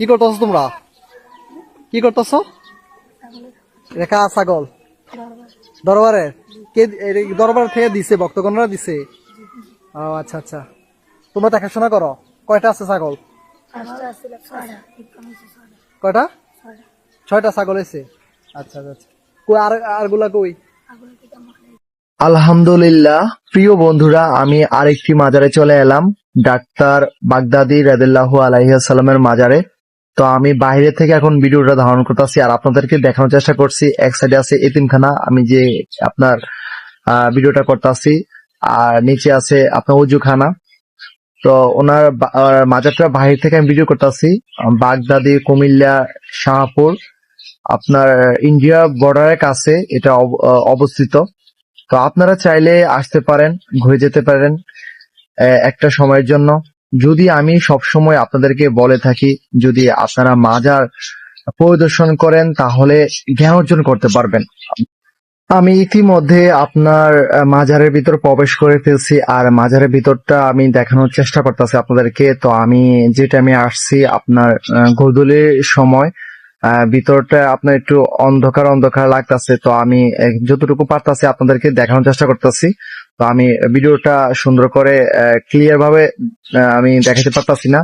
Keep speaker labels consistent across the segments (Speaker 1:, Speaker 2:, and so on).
Speaker 1: কি করতেছো তোমরা? কি করতেছো? রেখা ছাগল। দরবারে? কে দরবার থেকে দিছে ভক্তগণরা দিছে? ও আচ্ছা আচ্ছা। তোমরা দেখাশোনা করো। কয়টা আছে ছাগল? কয়টা? ছয়টা ছাগল এসে আচ্ছা আচ্ছা, আচ্ছা। কই আর আরগুলা কই?
Speaker 2: আলহামদুলিল্লাহ প্রিয় বন্ধুরা আমি আরেকটি মাজারে চলে এলাম ডাক্তার বাগদাদি রাদিল্লাহু আলাইসাল্লামের মাজারে। তো আমি বাইরে থেকে এখন ভিডিওটা ধারণ করতেছি আর আপনাদেরকে দেখানোর চেষ্টা করছি। এক সাইডে আছে এতিমখানা, আমি যে আপনার ভিডিওটা করতেছি, আর নিচে আছে আপনার উজুখানা তো ওনার মাজারটা বাইরে থেকে আমি ভিডিও করতেছি। বাগদাদি, কুমিল্লা, শাহপুর, আপনার ইন্ডিয়া বর্ডারের কাছে এটা অব- অবস্থিত। তো আপনারা চাইলে আসতে পারেন, ঘুরে যেতে পারেন একটা সময়ের জন্য। যদি আমি সবসময় আপনাদেরকে বলে থাকি যদি আপনারা মাজার পরিদর্শন করেন তাহলে জ্ঞান অর্জন করতে পারবেন। আমি ইতিমধ্যে আপনার মাজারের ভিতর প্রবেশ করে ফেলছি আর মাজারের ভিতরটা আমি দেখানোর চেষ্টা করতেছি আপনাদেরকে। তো আমি যে টাইমে আসছি আপনার আহ, গোধূলির সময় ভিতরটা আপনার একটু অন্ধকার অন্ধকার লাগতেছে তো আমি যতটুকু পারতাছি আপনাদেরকে দেখানোর চেষ্টা করতেছি। তো আমি ভিডিওটা সুন্দর করে ক্লিয়ার ভাবে আমি দেখাতে পারতাছি না।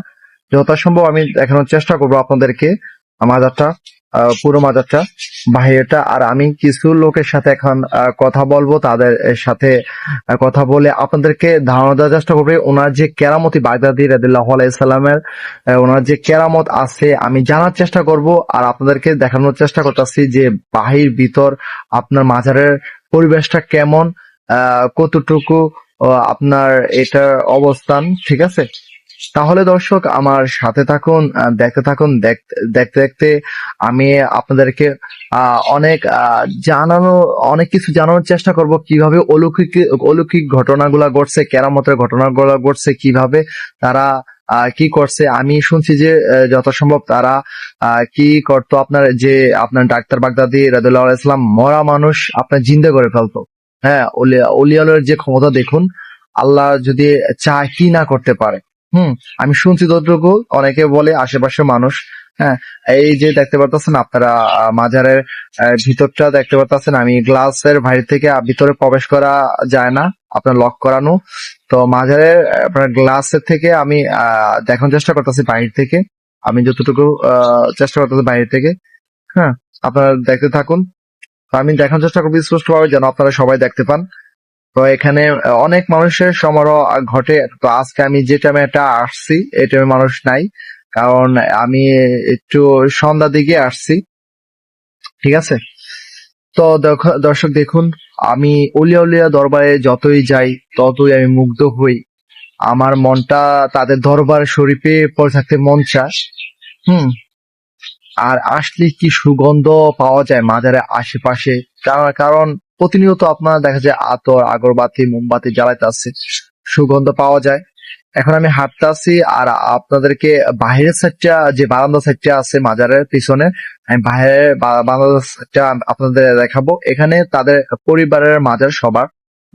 Speaker 2: যথাসম্ভব আমি দেখানোর চেষ্টা করব আপনাদেরকে আমার আহ, পুরো মাজারটা বাহিরটা আর আমি কিছু লোকের সাথে এখন কথা বলব তাদের সাথে কথা বলে আপনাদেরকে ধারণা দেওয়ার চেষ্টা করবে। ওনার যে কেরামতি বাগদাদি রাদিল্লাহ আলাইসাল্লামের ওনার যে কেরামত আছে আমি জানার চেষ্টা করব। আর আপনাদেরকে দেখানোর চেষ্টা করতেছি যে বাহির ভিতর আপনার মাজারের পরিবেশটা কেমন আহ, কতটুকু আপনার এটার অবস্থান ঠিক আছে? তাহলে দর্শক, আমার সাথে থাকুন দেখতে থাকুন, দেখ- দেখতে দেখতে আমি আপনাদেরকে অনেক জানানো, অনেক কিছু জানানোর চেষ্টা করব কীভাবে অলৌকিক অলৌকিক ঘটনাগুলা ঘটছে, কেরামতের ঘটনাগুলা ঘটছে, কীভাবে তারা কি করছে। আমি শুনছি যে যথাসম্ভব তারা কি করতো আপনার, যে আপনার ডাক্তার বাগদাদি রাদুল্লাহ ইসলাম মরা মানুষ আপনার জিন্দা করে ফেলতো। হ্যাঁ অলিয়ালের যে ক্ষমতা দেখুন, আল্লাহ যদি চায় কি না করতে পারে। হুম, আমি শুনছি যতটুকু, অনেকে বলে আশেপাশে মানুষ হ্যাঁ এই যে দেখতে পারতেছেন আপনারা মাজারের ভিতরটা দেখতে পারতেছেন, আমি গ্লাসের বাইরে থেকে ভিতরে প্রবেশ করা যায় না, আপনার লক করানো। তো মাজারের, আপনার গ্লাসের থেকে আমি দেখানোর চেষ্টা করতেছি বাইরে থেকে, আমি যতটুকু চেষ্টা করতেছি বাইরে থেকে হ্যাঁ আপনারা দেখতে থাকুন। আমি দেখানোর চেষ্টা করব, স্পষ্টভাবে যেন আপনারা সবাই দেখতে পান। তো এখানে অনেক মানুষের সমারোহ ঘটে। তো আজকে আমি যে টাইমে এটা আসছি, এই টাইমে মানুষ নাই। কারণ আমি একটু সন্ধ্যা দিকে আসছি। ঠিক আছে? তো দর্শক দেখুন, আমি উলিয়া উলিয়া দরবারে যতই যাই, ততই আমি মুগ্ধ হই। আমার মনটা তাদের দরবার শরীফে পড়ে থাকতে মন চায়। হুম? আর আসলে কি সুগন্ধ পাওয়া যায় মাজারের আশেপাশে? কারণ প্রতিনিয়ত আপনার দেখা যায় আতর, আগরবাতি, মোমবাতি জ্বালাইতে সুগন্ধ পাওয়া যায়। এখন আমি হাঁটতে আছি আর আপনাদেরকে বাইরের সাইডটা, যে বারান্দা সাইডটা আছে মাজারের পিছনে, আমি বাইরের বা- বারান্দা সাইডটা আপনাদের দেখাবো। এখানে তাদের পরিবারের মাজার সবার।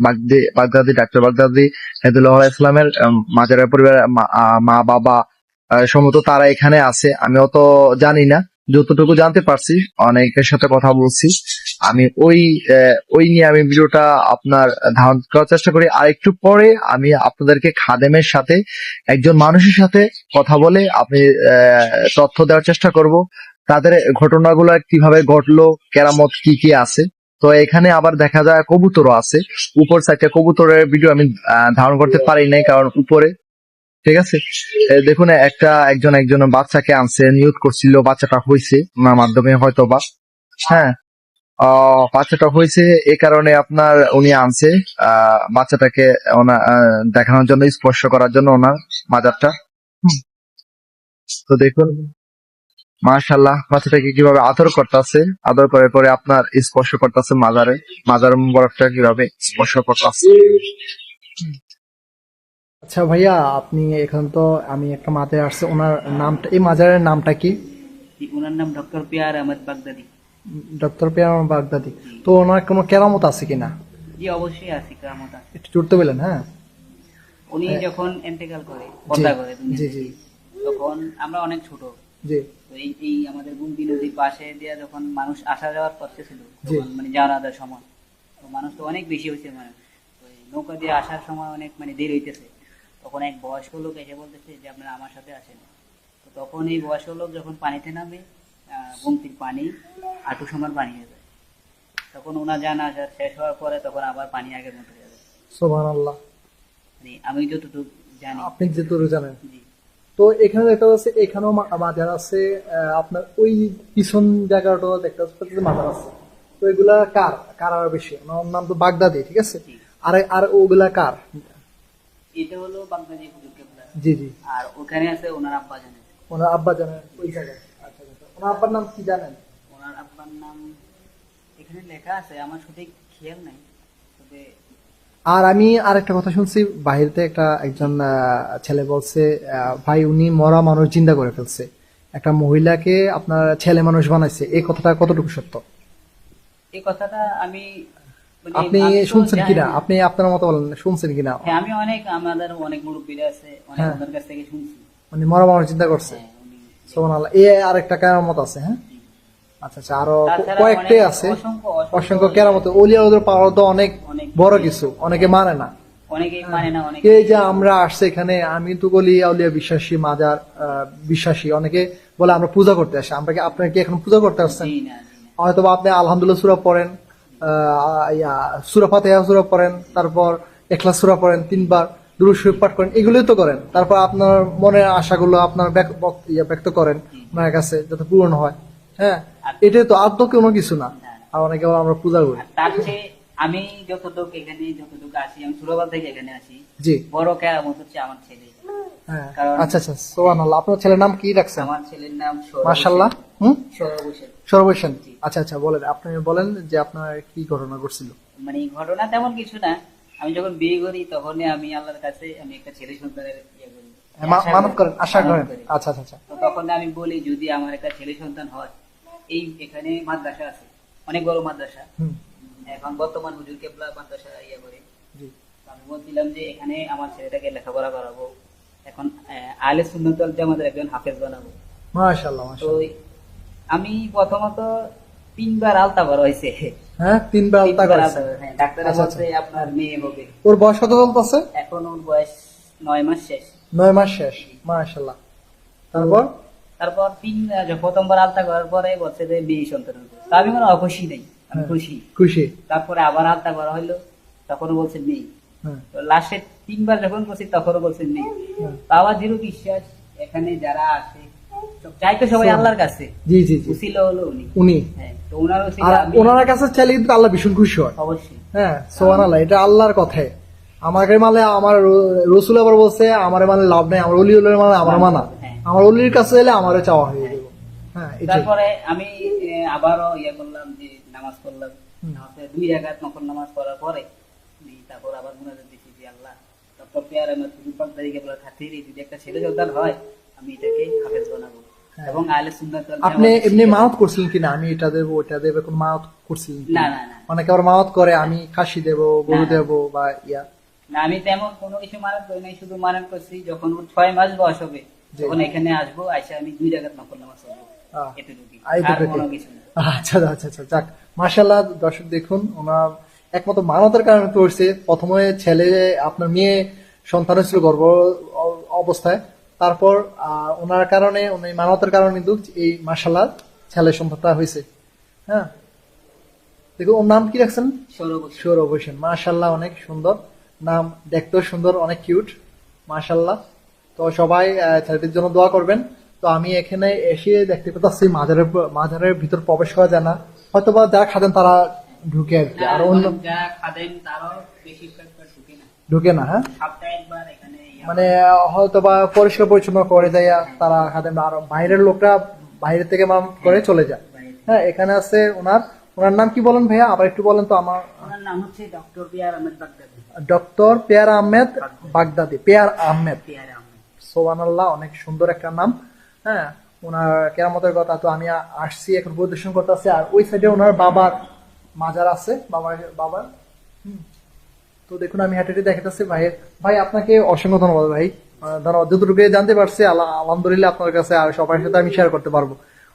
Speaker 2: বাগদি, বাগদাদি, ডাক্তার বাগদাদি, হেদুল্লাহ ইসলামের মাজারের পরিবারের মা- বাবা সম্ভবত তারা এখানে আছে। আমি অত জানি না। যতটুকু জানতে পারছি, অনেকের সাথে কথা বলছি, আমি ওই ওই নিয়ে আমি ভিডিওটা আপনার ধারণ করার চেষ্টা করি। আর একটু পরে আমি আপনাদেরকে খাদেমের সাথে, একজন মানুষের সাথে কথা বলে আপনি তথ্য দেওয়ার চেষ্টা করব। তাদের ঘটনাগুলো কীভাবে ঘটলো, কেরামত কি কি আছে। তো এখানে আবার দেখা যায় কবুতরও আছে। উপর সাইডে কবুতরের ভিডিও আমি ধারণ করতে পারি নাই, কারণ উপরে ঠিক আছে? দেখুন একটা একজন একজন বাচ্চাকে আনছে, নিয়োগ করছিল, বাচ্চাটা হয়েছে, ওনার মাধ্যমে হয়তো বা। হ্যাঁ? বাচ্চাটা হয়েছে এই কারণে আপনার উনি আনছে বাচ্চাটাকে ওনার দেখানোর জন্য, স্পর্শ করার জন্য ওনার মাজারটা। তো দেখুন মার্শাল্লাহ বাচ্চাটাকে কীভাবে আদর করতেছে, আদর করার পরে আপনার স্পর্শ করতেছে মাজারে, মাজার বরফটা কীভাবে স্পর্শ করতেছে।
Speaker 1: আচ্ছা ভাইয়া আপনি এখন তো আমি একটা মাজারে আসছে ওনার নামটা এই মাজারের নামটা কি?
Speaker 3: ওনার নাম ডক্টর পিয়ার আহমদ বাগদাদি।
Speaker 1: ডক্টর পিয়ার বাগদাদি। তো ওনার কোনো কেরামত আছে কিনা?
Speaker 3: জি অবশ্যই আছে কেরামত আছে।
Speaker 1: একটু জুড়তে বললেন হ্যাঁ?
Speaker 3: উনি যখন এন্টেকাল করে পর্দা করে
Speaker 1: জি জি।
Speaker 3: তখন আমরা অনেক ছোট।
Speaker 1: জি।
Speaker 3: তো এই এই আমাদের গুমতি নদীর পাশে দিয়ে যখন মানুষ আসা যাওয়ার করতেছিল
Speaker 1: জি।
Speaker 3: তখন মানে জানাজার সময় তো মানুষ তো অনেক বেশি হয়েছে মানে তো নৌকা দিয়ে আসার সময় অনেক মানে দেরি হইতেছে। তখন এক বয়স্ক লোক এসে বলতেছে যে আপনারা আমার সাথে আসেন তো তখন এই বয়স্ক লোক যখন পানিতে নামে গুমতির পানি আটু সমান পানি হয়ে যায়। তখন ওনার জানা আসা শেষ হওয়ার পরে তখন আবার পানি আগের মতো হয়ে
Speaker 1: সোহান আল্লাহ
Speaker 3: মানে আমি যতটুকু জানি।
Speaker 1: আপনি যেটুকু জানেন। তো এখানে দেখা যাচ্ছে এখানেও মাজার আছে আপনার ওই পিছন জায়গাটাও দেখতে পাচ্ছি যে মাজার আছে। তো এগুলা কার? কার আর বেশি? নাম তো বাগদাদি ঠিক আছে। আর আর ওগুলা কার?
Speaker 3: এটা হলো বাগদাদি হুজুর কেবলা
Speaker 1: জি জি।
Speaker 3: আর ওখানে আছে ওনার আব্বা জানেন।
Speaker 1: ওনার আব্বা জানেন ওই জায়গায়। আচ্ছা আচ্ছা। ওনার আব্বার নাম কি জানেন?
Speaker 3: ওনার আব্বার নাম এখানে লেখা আছে আমার সঠিক খেয়াল নাই। তবে
Speaker 1: আর আমি আরেকটা কথা শুনছি বাহিরতে একটা একজন ছেলে বলছে ভাই উনি মরা মানুষ জিন্দা করে ফেলছে। একটা মহিলাকে আপনার ছেলে মানুষ বানাইছে। এই কথাটা কতটুকু সত্য?
Speaker 3: এই কথাটা আমি
Speaker 1: আপনি শুনছেন কিনা? আপনি আপনার মতো বলেন শুনছেন কিনা?
Speaker 3: হ্যাঁ আমি অনেক আমাদের অনেক মুরব্বীরা আছে অনেক
Speaker 1: হ্যাঁ।
Speaker 3: ওদের কাছ থেকে শুনছি।
Speaker 1: মানে মরা চিন্তা করছে।
Speaker 3: হ্যাঁ,
Speaker 1: এ আরেকটা কেরামত আছে হ্যাঁ? আচ্ছা আচ্ছা
Speaker 3: আরও
Speaker 1: কয়েকটাই আছে।
Speaker 3: অসংখ্য
Speaker 1: কেরামত। ওদের পাওয়ার তো অনেক বড় কিছু। অনেকে মানে না।
Speaker 3: মানে
Speaker 1: এই যে আমরা আসছে এখানে আমি তো বলি আউলিয়া বিশ্বাসী মাজার বিশ্বাসী। অনেকে বলে আমরা পূজা করতে আসি। আমরা কি আপনারা কি এখন পূজা করতে আসছেন? হয়তো আপনি আলহামদুলিল্লাহ সুরা পড়েন। সুরা পড়েন তারপর একলা সুরা পড়েন তিনবার দুরু শরীফ পাঠ করেন এগুলোই তো করেন। তারপর আপনার মনের আশাগুলো আপনার ব্যক্ত করেন কাছে যাতে পূরণ হয়। হ্যাঁ? এটাই তো আদ্য কোনো কিছু না। আর অনেকে আমরা পূজা করি।
Speaker 3: তার চেয়ে আমি যতটুকু এখানে যতটুকু আসি আমি সুরবাল থেকে এখানে আসি।
Speaker 1: জি।
Speaker 3: বড় কেরামত হচ্ছে আমার ছেলে।
Speaker 1: আচ্ছা আচ্ছা সোহান আল্লাহ আপনার ছেলের নাম কি রাখছেন?
Speaker 3: আমার ছেলের নাম সৌরভ
Speaker 1: মার্শাল্লাহ হুম।
Speaker 3: সৌরভ হোসেন।
Speaker 1: আচ্ছা আচ্ছা বলেন। আপনি বলেন যে আপনার কি ঘটনা ঘটছিল?
Speaker 3: মানে ঘটনা তেমন কিছু না। আমি যখন বিয়ে করি তখনই আমি আল্লাহর কাছে আমি একটা ছেলে সন্তানের ইয়ে করি।
Speaker 1: হ্যাঁ, মা-
Speaker 3: আশা
Speaker 1: মানত
Speaker 3: করি।
Speaker 1: করেন আশা করেন। আচ্ছা আচ্ছা আচ্ছা।
Speaker 3: তখন আমি বলি যদি আমার একটা ছেলে সন্তান হয় এই এখানে মাদ্রাসা আছে অনেক বড় মাদ্রাসা।
Speaker 1: হুম।
Speaker 3: এখন বর্তমান হুজুর কেবলা মাদ্রাসা ইয়ে করে। আমি বলছিলাম যে এখানে আমার ছেলেটাকে লেখাপড়া করাবো এখন আহ, আহলে সুন্নতল জামাতের একজন হাফেজ বানাবো।
Speaker 1: মাশাআল্লাহ
Speaker 3: তো আমি প্রথমত তিনবার আলতা হয়েছে।
Speaker 1: হ্যাঁ তিনবার আলতা করেছে।
Speaker 3: হ্যাঁ,
Speaker 1: আচ্ছা,
Speaker 3: বলছে আপনার মেয়ে হবে।
Speaker 1: ওর বয়স কত চলতেছে?
Speaker 3: এখন ওর বয়স নয় মাস শেষ।
Speaker 1: নয় মাস শেষ মাশাআল্লাহ। তারপর?
Speaker 3: তারপর তিন প্রথমবার আলতা করার পরে বলছে যে মেয়ে সন্তান হবে। আমি কোনো অখুশি নেই আমি
Speaker 1: হ্যাঁ।
Speaker 3: খুশি।
Speaker 1: খুশি।
Speaker 3: তারপরে আবার আলতা করা হলো তখন বলছে তো লাস্টে তিনবার যখন করছি তখনও বলছে নেই।
Speaker 1: হ্যাঁ।
Speaker 3: তো আবার দৃঢ় বিশ্বাস এখানে যারা আসে সবাই আল্লাহর কাছে।
Speaker 1: জি জি
Speaker 3: উসিল হলো উনি।
Speaker 1: উনি।
Speaker 3: হ্যাঁ তো ওনার
Speaker 1: কাছে চাইলে কিন্তু আল্লাহ ভীষণ খুশি হয়।
Speaker 3: অবশ্যই।
Speaker 1: হ্যাঁ সোহান আল্লাহ এটা আল্লাহর কথায় আমাকে মানে আমার রসুল আবার বলছে আমার মানে লাভ নেই আমার অলি উলের মানে আমার মানা।
Speaker 3: হ্যাঁ।
Speaker 1: আমার অলির কাছে এলে আমারও চাওয়া হয়ে যাবে। হ্যাঁ
Speaker 3: তারপরে আমি আবারও ইয়ে করলাম যে নামাজ। নামাজে দুই রাকাত নফল নামাজ পড়ার পরে তারপর আবার দিছি যে আল্লাহ। ডক্টর পেয়ার আমার খাতির যদি একটা ছেলে সন্তান হয় আমি এটাকে হাফেজ বানাবো।
Speaker 1: হ্যাঁ।
Speaker 3: এবং আহলে সুন্নাত
Speaker 1: আপনি এমনি করছিলেন কিনা? আমি এটা দেবো ওটা দেবো কোন মানত করছিলেন
Speaker 3: না না না
Speaker 1: অনেকে আবার করে আমি খাসি দেবো গরু। দেবো বা ইয়া।
Speaker 3: না আমি তেমন কোনো কিছু মানত করি নাই শুধু মানত করছি যখন ওর ছয় মাস বয়স হবে যখন এখানে আসব আইসা আমি দুই রাকাত নফল নামাজ পড়ব।
Speaker 1: আহ, আর
Speaker 3: আর কোনো কিছু না।
Speaker 1: আচ্ছা আচ্ছা আচ্ছা যাক। মার্শাল্লাহ দর্শক দেখুন ওনার একমাত্র মানতের কারণে পড়ছে প্রথমে ছেলে আপনার মেয়ে সন্তান ছিল গর্ভ অবস্থায়। তারপর আহ, ওনার কারণে উনি মানতের কারণে কিন্তু এই মার্শাল্লাহ ছেলে সন্তানটা হয়েছে। হ্যাঁ? দেখুন ওর নাম কি রাখছেন?
Speaker 3: সৌরভ
Speaker 1: হোসেন। মাশাল্লাহ অনেক সুন্দর। নাম দেখতেও সুন্দর অনেক কিউট মাশাল্লাহ তো সবাই ছেলেটির জন্য দোয়া করবেন। তো আমি এখানে এসে দেখতে পাচ্ছি মাজারের মাজারের ভিতর প্রবেশ করা যায় না। হয়তো বা যারা খাদেন তারা ঢুকে আর কি। আর অন্য
Speaker 3: যারা খাদেন তারাও বেশি ঢুকে না।
Speaker 1: ঢুকে না হ্যাঁ?
Speaker 3: সপ্তাহে একবার এখানে
Speaker 1: মানে হয়তো বা পরিষ্কার পরিচ্ছন্ন করে দেয় তারা খাদেন আর বাইরের লোকরা বাইরে থেকে মাম করে চলে যায়। হ্যাঁ এখানে আছে ওনার ওনার নাম কি বলেন ভাইয়া? আবার একটু বলেন তো আমার
Speaker 3: ওনার নাম হচ্ছে ডক্টর পিয়ার আহমেদ বাগদাদি।
Speaker 1: ডক্টর পেয়ার আহমেদ বাগদাদি। পেয়ার আহমেদ।
Speaker 3: পিয়ার আহমেদ।
Speaker 1: সোবানাল্লাহ অনেক সুন্দর একটা নাম। হ্যাঁ ওনার কেরামতের কথা তো আমি আসছি এখন পরিদর্শন করতেছি আর ওই সাইডে ওনার বাবার মাজার আছে বাবার বাবার। তো দেখুন, আমি হেঁটে হেঁটে দেখাতেছি ভাইয়ের। ভাই, আপনাকে অসংখ্য ধন্যবাদ, ভাই। ধন্যবাদ। যতটুকু জানতে পারছি আলহামদুলিল্লাহ আপনার কাছে আর সবার সাথে আমি শেয়ার করতে পারব।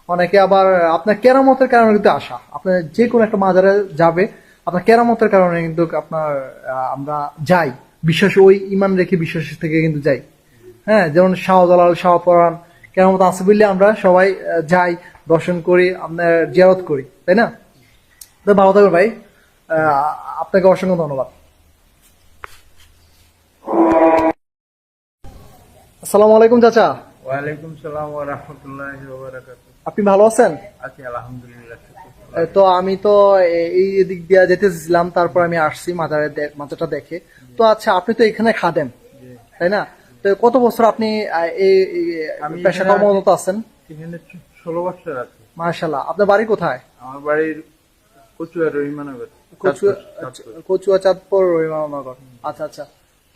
Speaker 1: অনেকে আবার আপনার কেরামতের কারণে কিন্তু আসা। আপনার যে কোনো একটা মাজারে যাবে, আপনার কেরামতের কারণে কিন্তু আপনার আমরা যাই। বিশ্বাস, ওই ইমান রেখে বিশ্বাস থেকে কিন্তু যাই। হ্যাঁ যেমন শাহজালাল শাহপরান কেরামত আছে বললে আমরা সবাই যাই, দর্শন করি, আপনার জিয়ারত করি, তাই না? তো ভালো থাকবেন ভাই। আপনাকে অসংখ্য ধন্যবাদ। আসসালামু আলাইকুম চাচা।
Speaker 4: ওয়ালাইকুম সালাম ওয়া রাহমাতুল্লাহি ওয়া বারাকাতুহু।
Speaker 1: আপনি ভালো আছেন?
Speaker 4: আছি আলহামদুলিল্লাহ
Speaker 1: তো আমি তো এই দিক দিয়ে যেতেছিলাম তারপর আমি আসছি মাজারে মাজারটা দেখে। তো আচ্ছা আপনি তো এখানে খাদেন তাই না? তো কত বছর আপনি এই এই পেশা কর্মরত আছেন?
Speaker 4: এখানে ষোলো বছর আছে।
Speaker 1: মার্শাল্লাহ আপনার বাড়ি কোথায়?
Speaker 4: আমার বাড়ির কচুয়া রহিমানগর
Speaker 1: কচুয়া
Speaker 4: চাঁদপুর।
Speaker 1: কচুয়া চাঁদপুর রহিমানগর আচ্ছা আচ্ছা।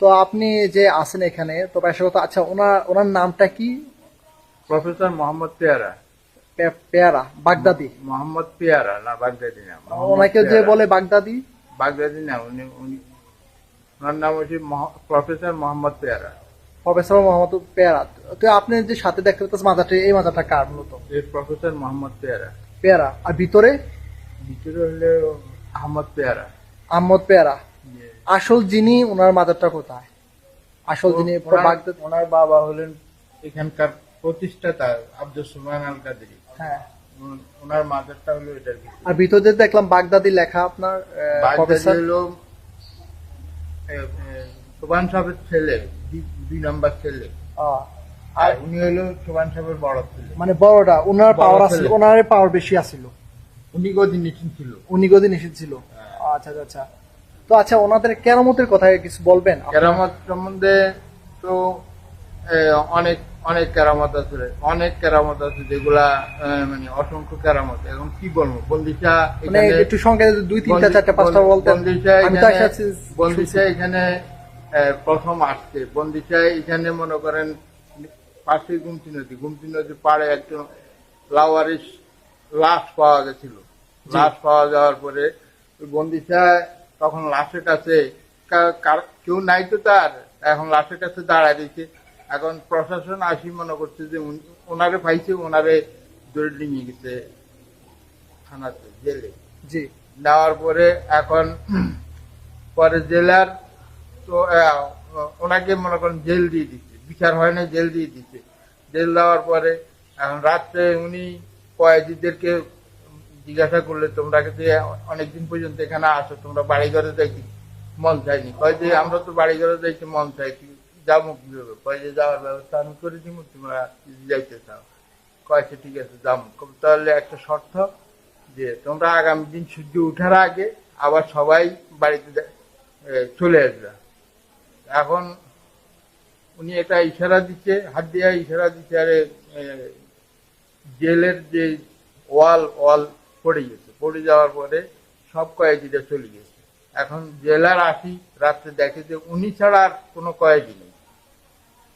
Speaker 1: তো আপনি যে আছেন এখানে তো পেশাগত আচ্ছা ওনার ওনার নামটা কি?
Speaker 4: প্রফেসর মোহাম্মদ পেয়ারা।
Speaker 1: পেয়ারা বাগদাদি।
Speaker 4: মোহাম্মদ পেয়ারা না বাগদাদি না
Speaker 1: ওনাকে যে বলে বাগদাদি?
Speaker 4: বাগদাদি না উনি উনি ওনার নাম হচ্ছে প্রফেসর মোহাম্মদ পেয়ারা।
Speaker 1: প্রফেসর মোহাম্মদ পেয়ারা। তো আপনি যে সাথে দেখতে পাচ্ছেন মাজারটা এই মাথাটা কার মূলত?
Speaker 4: এই প্রফেসর মোহাম্মদ পেয়ারা।
Speaker 1: পেয়ারা। আর ভিতরে?
Speaker 4: ভিতরে হলে আহমদ পেয়ারা।
Speaker 1: আহমদ পেয়ারা। আসল যিনি ওনার মাজারটা কোথায়? আসল যিনি
Speaker 4: ওনার- বাবা হলেন এখানকার প্রতিষ্ঠাতা আব্দুল সুবহান আল কাদেরি
Speaker 1: হ্যাঁ
Speaker 4: ওনার মাদারটা হলো এটার
Speaker 1: আর ভিতরে দেখলাম বাগদাদি লেখা আপনার প্রফেসর।
Speaker 4: হলো এ, সাহেবের ছেলে দুই- নম্বর ছেলে। আর উনি হলো সুবহান সাহেবের বড় ছেলে।
Speaker 1: মানে বড়টা ওনার পাওয়ার। আছে ওনার পাওয়ার বেশি আছিল।
Speaker 4: উনি
Speaker 1: উনি নিষেধ আচ্ছা আচ্ছা, আচ্ছা। তো আচ্ছা ওনাদের কেরামতের কথা কিছু বলবেন?
Speaker 4: কেরামত সম্বন্ধে তো অনেক অনেক কেরামত আছে। অনেক কেরামত আছে যেগুলা মানে অসংখ্য কেরামত। এখন কি বলব? বন্দিশা
Speaker 1: মানে
Speaker 4: এখানে
Speaker 1: একটু সংখ্যায় যদি দুই তিনটা
Speaker 4: বন্দি-
Speaker 1: চারটা পাঁচটা বলতেন।
Speaker 4: বন্দিশায় এখানে- প্রথম আসছে। বন্দিশায় এখানে মনে করেন পাশে গুমতি নদী। গুমতি নদী পাড়ে একজন লাওয়ারিস লাশ পাওয়া গেছিল। লাশ পাওয়া যাওয়ার পরে বন্দিশায় তখন লাশের কাছে কেউ নাই তো তার এখন লাশের কাছে দাঁড়ায় দিয়েছে এখন প্রশাসন আসি মনে করছে যে ওনারে পাইছে ওনারে ধরে নিয়ে গেছে থানাতে জেলে।
Speaker 1: জি।
Speaker 4: নেওয়ার পরে এখন পরে জেলার তো ওনাকে মনে করেন জেল দিয়ে দিচ্ছে। বিচার হয় না জেল দিয়ে দিচ্ছে। জেল দেওয়ার পরে এখন রাত্রে উনি কয়েদিদেরকে জিজ্ঞাসা করলে তোমরা যে অনেকদিন পর্যন্ত এখানে আসো তোমরা বাড়ি ঘরে যাইতে মন চাইনি কয় যে, আমরা তো বাড়ি ঘরে যাইতে মন চাইছি, যাব কীভাবে? কয় যে, যাওয়ার ব্যবস্থা আমি করে দিব তোমরা যাইতে চাও। কয়েছে ঠিক আছে, যাব। তাহলে একটা শর্ত যে, তোমরা আগামী দিন সূর্য উঠার আগে আবার সবাই বাড়িতে চলে আসবে। এখন উনি এটা ইশারা দিচ্ছে, হাত দিয়ে ইশারা দিচ্ছে, আরে জেলের যে ওয়াল ওয়াল পড়ে গেছে। পড়ে যাওয়ার পরে সব কয়েদিরা চলে গেছে। এখন জেলার আসি রাত্রে দেখে যে উনি ছাড়া আর কোনো কয়েদি নেই।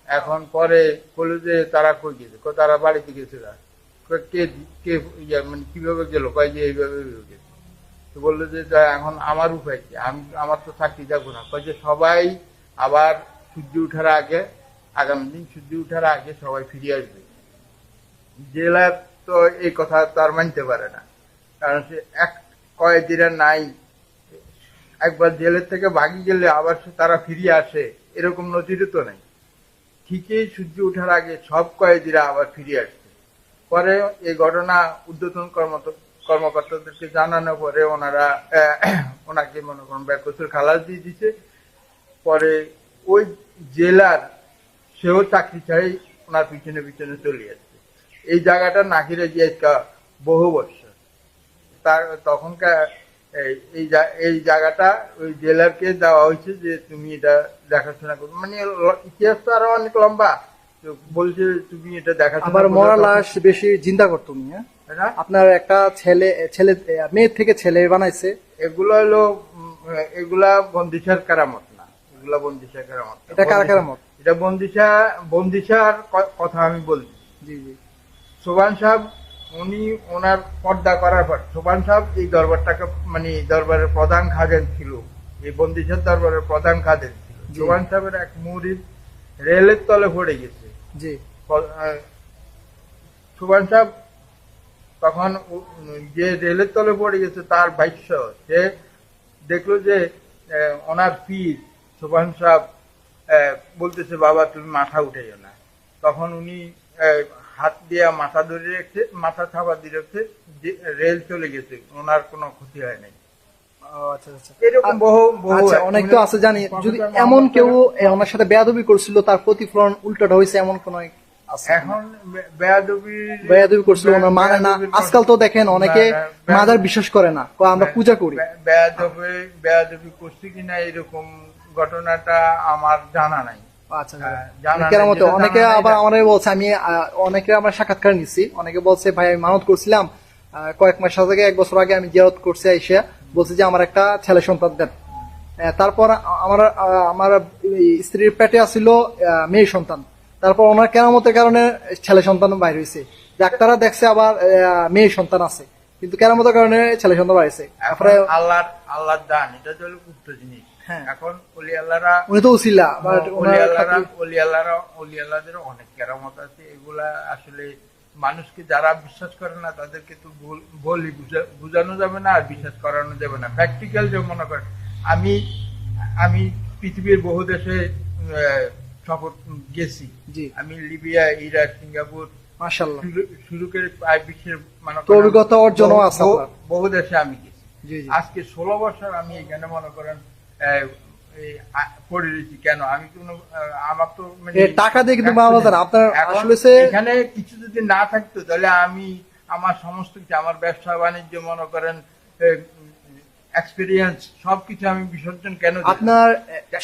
Speaker 4: এখন পরে বলে যে তারা কই গেছে? তারা বাড়িতে গেছে কে কে মানে কীভাবে গেলো? কয় যে এইভাবে গেছে। তো বলল যে, এখন আমার উপায় কি? আমি, আমার তো চাকরি যাব না। কয় যে, সবাই আবার সূর্য উঠার আগে, আগামী দিন সূর্য উঠার আগে সবাই ফিরে আসবে। জেলার তো এই কথা তার মানতে পারে না। কারণ সে এক, কয়েদিরা নাই। একবার জেলের থেকে ভাগি গেলে আবার সে তারা ফিরিয়ে আসে, এরকম নজিরও তো নেই। ঠিকই সূর্য ওঠার আগে সব কয়েদিরা আবার ফিরে আসছে। পরে এই ঘটনা উদ্বোধন কর্মত, কর্মকর্তাদেরকে জানানোর পরে ওনারা, ওনাকে মনে করেন ব্যাকসুর খালাস দিয়ে দিছে পরে ওই জেলার সেও চাকরি চাই, ওনার পিছনে পিছনে চলে যাচ্ছে। এই জায়গাটা নাকিরে গিয়ে বহু বছর। তার তখনকার এই- এই জায়গাটা ওই জেলারকে দেওয়া হয়েছে যে তুমি এটা দেখাশোনা করো মানে ইতিহাস তো আরও অনেক লম্বা। বলছে তুমি এটা দেখাশোনা
Speaker 1: আবার। মরা লাশ বেশি চিন্তা করতো উনি হ্যাঁ? আপনার একটা ছেলে ছেলে মেয়ের থেকে ছেলে বানাইছে।
Speaker 4: এগুলো হলো এগুলা বন্দিশার কারামত না। এগুলা বন্দিশার কারামত।
Speaker 1: এটা কারা কারামত?
Speaker 4: এটা বন্দিশা বন্দিশার কথা আমি বলছি।
Speaker 1: জি জি।
Speaker 4: সোবান সাহেব উনি ওনার পর্দা করার পর সোবান সাহেব এই দরবারটাকে মানে দরবারের প্রধান খাজেন ছিল। এই বন্দিশের দরবারের প্রধান খাজেন ছিল। সোবান সাহেবের এক মুরিদ রেলের তলে পড়ে গেছে।
Speaker 1: জি।
Speaker 4: সুভান সাহেব তখন যে রেলের তলে পড়ে গেছে তার ভাষ্য সে দেখল যে ওনার পীর সুভান সাহেব বলতেছে বাবা তুমি মাথা উঠাইও না। তখন উনি হাত দিয়ে মাথা ধরে রেখে মাথা থাবা দিয়ে রেখেছে রেল চলে গেছে ওনার কোনো ক্ষতি হয় নাই।
Speaker 1: আচ্ছা আচ্ছা।
Speaker 4: এরকম বহু বহু
Speaker 1: আচ্ছা অনেক তো আছে জানি। যদি এমন কেউ ওনার সাথে বেয়াদবি করছিল তার প্রতিফলন উল্টাটা হয়েছে এমন কোন আছে?
Speaker 4: এখন বেয়াদবি
Speaker 1: বেয়াদবি করছিল ওনার মানে না আজকাল তো দেখেন অনেকে মাদার বিশ্বাস করে না আমরা পূজা করি।
Speaker 4: বেয়াদবি বেয়াদবি করছি কিনা এরকম ঘটনাটা আমার জানা নাই।
Speaker 1: আচ্ছা
Speaker 4: হ্যাঁ,
Speaker 1: কেরামতে অনেকে আবার আমারে বলছে আমি অনেকে আমরা সাক্ষাৎকার নিচ্ছি অনেকে বলছে ভাই আমি মানত করছিলাম কয়েক মাস আগে এক বছর আগে আমি জিয়ারত করছি আইসা বলছে যে আমার একটা ছেলে সন্তান দেন। তারপর আমার আমার স্ত্রীর পেটে আসিল মেয়ে সন্তান। তারপর ওনার কেরামতের কারণে ছেলে সন্তান বাইর হয়েছে ডাক্তাররা দেখছে আবার মেয়ে সন্তান আছে। কিন্তু কেরামতের কারণে ছেলে সন্তান বাইরেছে
Speaker 4: আল্লাহর আল্লাহর দান এটা হলো গুপ্ত জিনিস। এখন অলি আল্লাহরা
Speaker 1: উনি তো উছিলা বাট
Speaker 4: অলি
Speaker 1: ওনার
Speaker 4: আল্লাহরা অলি আল্লাহরা অলি আল্লাহদেরও অনেক কেরামত আছে। এগুলা আসলে মানুষকে যারা বিশ্বাস করে না তাদেরকে তো বলি বুঝা- বুঝানো যাবে না আর বিশ্বাস করানো যাবে না। প্র্যাকটিক্যাল যে মনে করেন আমি আমি পৃথিবীর বহু দেশে সফর গেছি। আমি লিবিয়া ইরাক সিঙ্গাপুর শুরু- করে প্রায় বিশ্বের মানে
Speaker 1: অভিজ্ঞতা অর্জনও
Speaker 4: বহু- দেশে আমি গেছি। আজকে ষোলো বছর আমি এখানে মনে করেন পড়ে রয়েছি কেন আমি কোনো আমার তো
Speaker 1: টাকা দিয়ে কিন্তু আপনার আসলে
Speaker 4: এখানে কিছু যদি না থাকতো তাহলে আমি আমার সমস্ত কিছু আমার ব্যবসা বাণিজ্য মনে করেন এক্সপিরিয়েন্স সবকিছু আমি বিসর্জন কেন
Speaker 1: আপনার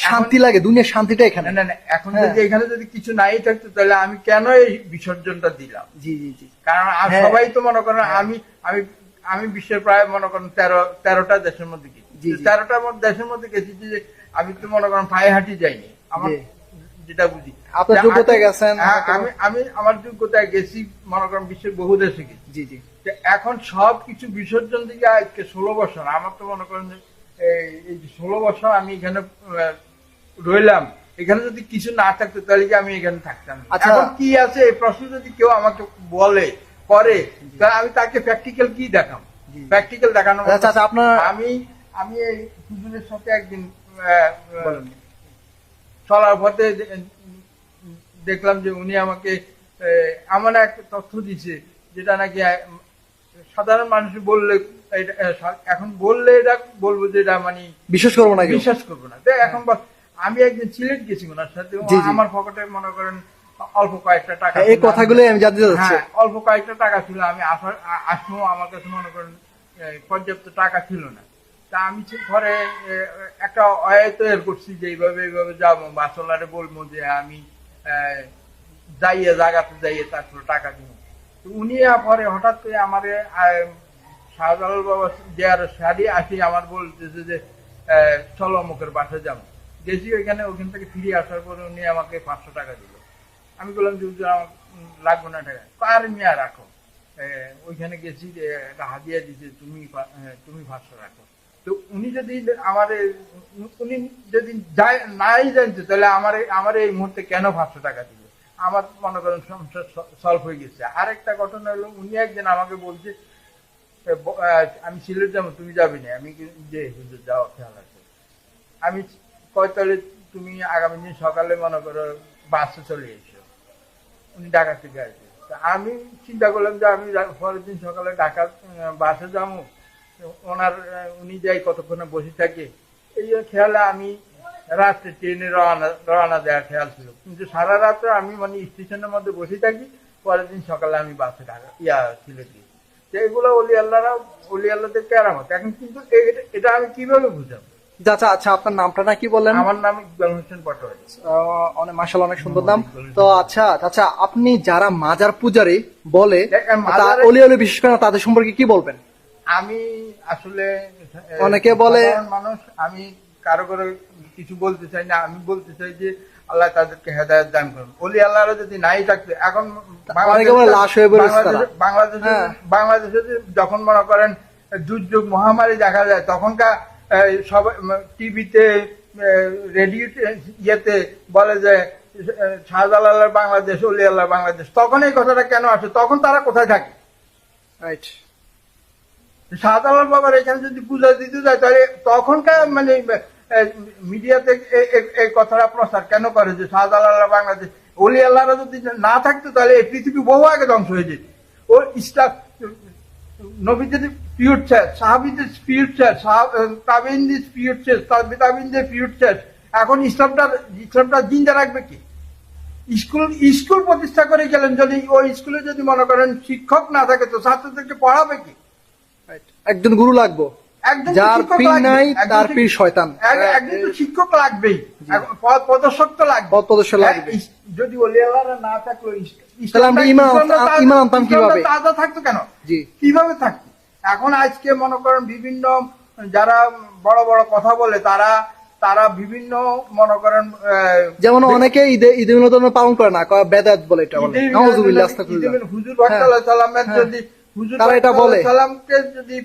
Speaker 1: শান্তি লাগে দুনিয়ার শান্তিটা এখানে।
Speaker 4: না না এখন
Speaker 1: হ্যাঁ।
Speaker 4: যদি এখানে যদি কিছু নাই থাকতো তাহলে আমি কেন এই বিসর্জনটা দিলাম?
Speaker 1: জি জি জি।
Speaker 4: কারণ
Speaker 1: হ্যাঁ।
Speaker 4: সবাই তো মনে করেন আমি আমি আমি বিশ্বের প্রায় মনে করেন তেরো তেরোটা দেশের মধ্যে গেছি। মধ্যে দেশের মধ্যে গেছি যে আমি তো মনে করেন পায়ে হাঁটি যাইনি। আমার যেটা বুঝি।
Speaker 1: আপনার গেছেন,
Speaker 4: হ্যাঁ, আমি আমি আমার যোগ্যতায় গেছি মনে করেন বিশ্বের বহু দেশে গেছি।
Speaker 1: জি জি।
Speaker 4: এখন সব কিছু বিসর্জন দিকে আজকে ষোলো বছর। আমার তো মনে করেন এই- ষোলো বছর আমি এখানে রইলাম। এখানে যদি কিছু না থাকতো তাহলে কি আমি এখানে থাকতাম
Speaker 1: আচ্ছা।
Speaker 4: এখন কি আছে? এই প্রশ্ন যদি কেউ আমাকে বলে করে তাহলে আমি তাকে প্র্যাকটিক্যাল কি দেখাম প্র্যাকটিক্যাল দেখানো আমি আমি এই হুজুরের সাথে একদিন চলার পথে দেখলাম যে উনি আমাকে এমন এক তথ্য দিছে যেটা নাকি সাধারণ মানুষ বললে এখন বললে এটা বলব যে এটা মানে
Speaker 1: বিশ্বাস করব না
Speaker 4: বিশ্বাস করব না। এখন আমি একদিন সিলেট গেছি ওনার সাথে। আমার পকেটে মনে করেন অল্প কয়েকটা টাকা
Speaker 1: হ্যাঁ, এই কথাগুলো আমি জানতে চাচ্ছি।
Speaker 4: হ্যাঁ অল্প কয়েকটা টাকা ছিল আমি আসার আ- আসলেও আমার কাছে মনে করেন পর্যাপ্ত টাকা ছিল না। তা আমি ঠিক পরে একটা অয় তৈরি করছি যে এইভাবে এইভাবে যাব বাসলারে বলব যে আমি যাইয়ে জায়গাতে যাইয়ে তারপরে টাকা দিব উনি পরে হঠাৎ করে আমার শাহজালাল বাবা দেয়ার শাড়ি আসি, আমার বলতেছে যে চলো যাব। গেছি ওইখানে ওখান থেকে ফিরে আসার পরে উনি আমাকে পাঁচশো টাকা দিল। আমি বললাম যে আমার না টাকা। কার মিয়া রাখো। ওইখানে গেছি একটা হাদিয়া দিছে, তুমি তুমি পাঁচশো রাখো। তো উনি যদি আমার, উনি যদি যায়, নাই জানতো, তাহলে আমার আমার এই মুহূর্তে কেন পাঁচশো টাকা দিল? আমার মনে করেন সমস্যা সলভ হয়ে গেছে। আরেকটা ঘটনা হলো, উনি একদিন আমাকে বলছে আমি সিলেট যাব, তুমি যাবি না। আমি যে, হুজুর যাওয়া খেয়াল আছে। আমি কয় তাহলে তুমি আগামী দিন সকালে মনে করো বাসে চলে এসো। উনি ঢাকা থেকে আসবে আমি চিন্তা করলাম যে আমি পরের দিন সকালে ঢাকা বাসে যাব। ওনার উনি যাই কতক্ষণে বসে থাকে এই খেয়ালে আমি রাত্রে ট্রেনে রওনা রওনা দেওয়ার খেয়াল ছিল। কিন্তু সারা রাত্রে আমি মানে স্টেশনের মধ্যে বসে থাকি পরের দিন সকালে আমি বাসে ঢাকা ইয়া সিলেট তো এগুলো অলি আল্লাহরা অলি আল্লাহদের কেরামত। এখন কিন্তু এটা আমি কীভাবে বুঝাবো?
Speaker 1: আচ্ছা আচ্ছা আপনার নামটা না কি বললেন?
Speaker 4: আমার নাম ইকবাল হোসেন পটোয়ারি।
Speaker 1: অনেক অনেক সুন্দর নাম। তো আচ্ছা আচ্ছা আপনি যারা মাজার পূজারি বলে অলি অলি বিশেষ করে তাদের সম্পর্কে কি বলবেন?
Speaker 4: আমি আসলে
Speaker 1: অনেকে বলে-
Speaker 4: মানুষ আমি কারও করে কিছু বলতে চাই না। আমি বলতে চাই যে আল্লাহ তাদেরকে হেদায়ত দান করুন। অলি আল্লাহরা যদি নাই থাকতো এখন। বাংলাদেশে- বাংলাদেশে
Speaker 1: হ্যাঁ।
Speaker 4: যখন মনে করেন দুর্যোগ মহামারী দেখা যায় তখনকার সব টিভিতে রেডিওতে ইয়েতে বলে যে আহ, শাহজালালের বাংলাদেশ অলি আল্লাহ বাংলাদেশ। তখন এই কথাটা কেন আসে? তখন তারা কোথায় থাকে?
Speaker 1: রাইট
Speaker 4: শাহজালাল বাবার এখানে যদি পূজা দিতে যায়, তাহলে তখনকার মানে মিডিয়াতে এই কথাটা প্রচার কেন করে যে শাহজালাল বাংলাদেশ? অলি আল্লাহরা যদি না থাকতো, তাহলে এই পৃথিবী বহু আগে ধ্বংস হয়ে যেত। ও ইসলাম, নবীদের পিরিয়ড শেষ, সাহাবিদের পিরিয়ড শেষ তাবিনদের পিরিয়ড শেষ তাবিনদের পিরিয়ড শেষ। এখন ইসলামটা ইসলামটা জিন্দা রাখবে কি? স্কুল স্কুল প্রতিষ্ঠা করে গেলেন যদি, ওই স্কুলে যদি মনে করেন শিক্ষক না থাকে, তো ছাত্রদেরকে পড়াবে কি?
Speaker 1: একজন গুরু লাগবো। যার পীর নাই তার পীর শয়তান।
Speaker 4: একজন তো শিক্ষক লাগবেই। প্রদর্শক তো লাগবে।
Speaker 1: প্রদর্শক লাগবে।
Speaker 4: হ্যাঁ, যদি অলিয়ালারা না থাকল
Speaker 1: তাহলে আমরা ইমান- ইমান আনতাম কীভাবে?
Speaker 4: তাজা থাকতো কেন?
Speaker 1: জি।
Speaker 4: কীভাবে থাকতো? এখন আজকে মনে করেন বিভিন্ন যারা বড় বড় কথা বলে তারা তারা বিভিন্ন মনে করেন আহ,
Speaker 1: যেমন অনেকে ঈদে ঈদ পালন করে না বেদাত বলে এটা বলে। নাউজুবিল্লাহ আস্তাগফিরুল্লাহ।
Speaker 4: হুজুর
Speaker 1: হ্যাঁ।
Speaker 4: যদি
Speaker 1: তারা এটা বলে।
Speaker 4: সালামকে যদি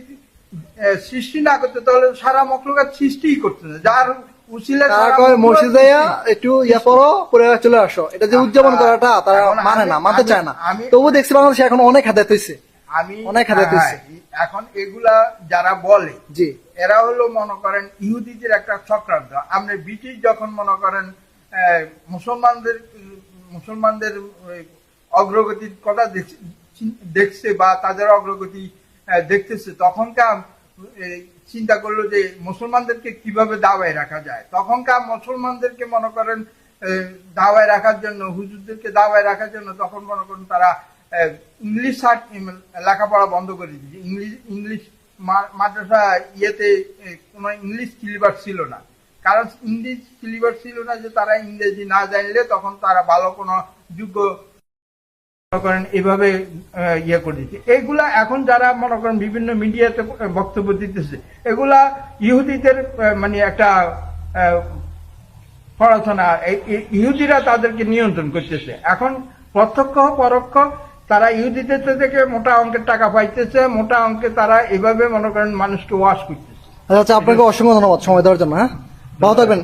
Speaker 4: সৃষ্টি না করতে তাহলে সারা মখলুকাত সৃষ্টিই করতে না। যার উচিলে
Speaker 1: তারা কয় মসজিদে একটু ইয়া পড়ো পরে চলে আসো। এটা যে উদযাপন করাটা তারা মানে না মানতে চায় না। তবু দেখছি বাংলাদেশে এখন অনেক হাতে হইছে।
Speaker 4: আমি
Speaker 1: অনেক হাতে
Speaker 4: হ্যাঁ, এখন এগুলা যারা বলে
Speaker 1: জি।
Speaker 4: এরা হলো মনে করেন ইহুদিদের একটা চক্রান্ত। আমরা ব্রিটিশ যখন মনে করেন আহ, মুসলমানদের মুসলমানদের অগ্রগতির কথা দেখছে বা তাদের অগ্রগতি দেখতেছে, তখনকার চিন্তা করল যে মুসলমানদেরকে কীভাবে দাওয়ায় রাখা যায়। তখনকার মুসলমানদেরকে মনে করেন দাওয়ায় রাখার জন্য, হুজুরদেরকে দাওয়ায় রাখার জন্য তখন মনে করেন তারা ইংলিশ লেখাপড়া বন্ধ করে দিয়েছে। ইংলিশ ইংলিশ মাদ্রাসা ইয়েতে কোনো ইংলিশ সিলেবাস ছিল না। কারণ ইংলিশ সিলেবাস ছিল না যে তারা ইংরেজি না জানলে তখন তারা ভালো কোনো যোগ্য করেন এভাবে ইয়ে করে দিচ্ছে। এগুলা এখন যারা মনে করেন বিভিন্ন মিডিয়াতে বক্তব্য দিতেছে, এগুলা ইহুদিদের মানে একটা পড়াশোনা ইহুদিরা তাদেরকে নিয়ন্ত্রণ করতেছে। এখন প্রত্যক্ষ, পরোক্ষ তারা ইহুদিদের থেকে মোটা অঙ্কের টাকা পাইতেছে, মোটা অঙ্কে তারা এভাবে মনে করেন মানুষকে ওয়াশ করতেছে।
Speaker 1: আচ্ছা আচ্ছা আপনাকে অসংখ্য ধন্যবাদ সময় দেওয়ার জন্য হ্যাঁ? ভালো থাকবেন।